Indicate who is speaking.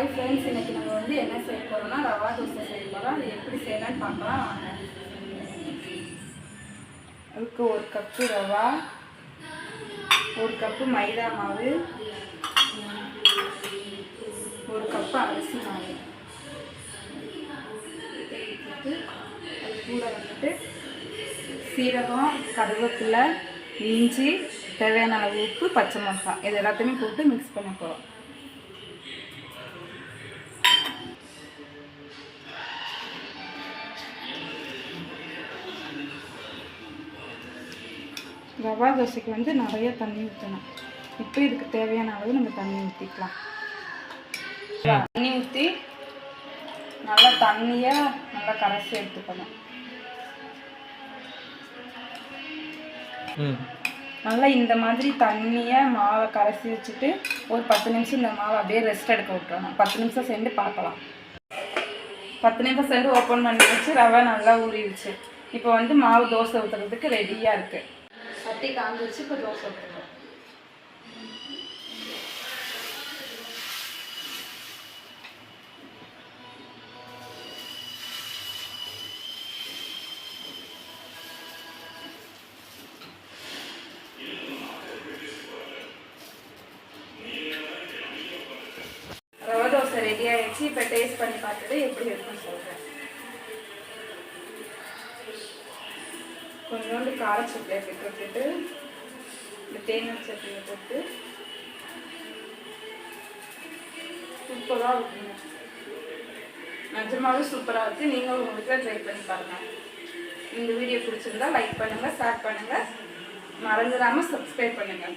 Speaker 1: Hi friends இன்னைக்கு நம்ம வந்து என்ன செய்ய போகிறோம்னா ரவா தோசை செய்ய போகிறோம் அது எப்படி செய்யலான்னு பார்க்கலாம். வாங்க அதுக்கு ஒரு கப்பு ரவா ஒரு கப்பு மைதா மாவு ஒரு கப்பு அரிசி மாவு. அது கூட வந்துட்டு சீரகம் கருவேப்பிலை இஞ்சி தேவையான அளவு உப்பு பச்சை மிளகாய். இது எல்லாத்தையுமே போட்டு மிக்ஸ் பண்ண போகிறோம் ரவா தோசைக்கு வந்து நிறைய தண்ணி ஊற்றணும் இப்போ இதுக்கு தேவையான அளவு நம்ம தண்ணி ஊற்றிக்கலாம் தண்ணி ஊற்றி நல்லா தண்ணியை நல்லா கரைச்சி எடுத்துக்கணும். நல்லா இந்த மாதிரி தண்ணியை மாவை கரைச்சி வச்சுட்டு ஒரு பத்து நிமிஷம் இந்த மாவை அப்படியே ரெஸ்ட் எடுக்க விட்டுறணும். பத்து நிமிஷம் சேர்ந்து பார்க்கலாம். பத்து நிமிஷம் சேர்ந்து ஓப்பன் பண்ணி வச்சு ரவை நல்லா ஊறிடுச்சு. இப்போ வந்து மாவு தோசை ஊற்றுறதுக்கு ரெடியாக இருக்குது சட்டி காஞ்சி வச்சு இப்போ தோசை ஊற்றுவோம் தோசை ரெடி ஆயிடுச்சு. இப்போ டேஸ்ட் பண்ணி பார்த்துட்டு எப்படி இருக்குன்னு சொல்கிறேன் கொஞ்சோண்டு கார சட்னியை போட்டுட்டு இந்த தேங்காய் சட்னியை போட்டு சூப்பராக இருக்குங்க. நிஜமாவே சூப்பராக இருக்குது நீங்களும் உங்களுக்கு ட்ரை பண்ணி பாருங்கள் இந்த வீடியோ பிடிச்சிருந்தா லைக் பண்ணுங்கள் ஷேர் பண்ணுங்கள் மறந்துடாமல் சப்ஸ்கிரைப் பண்ணுங்கள்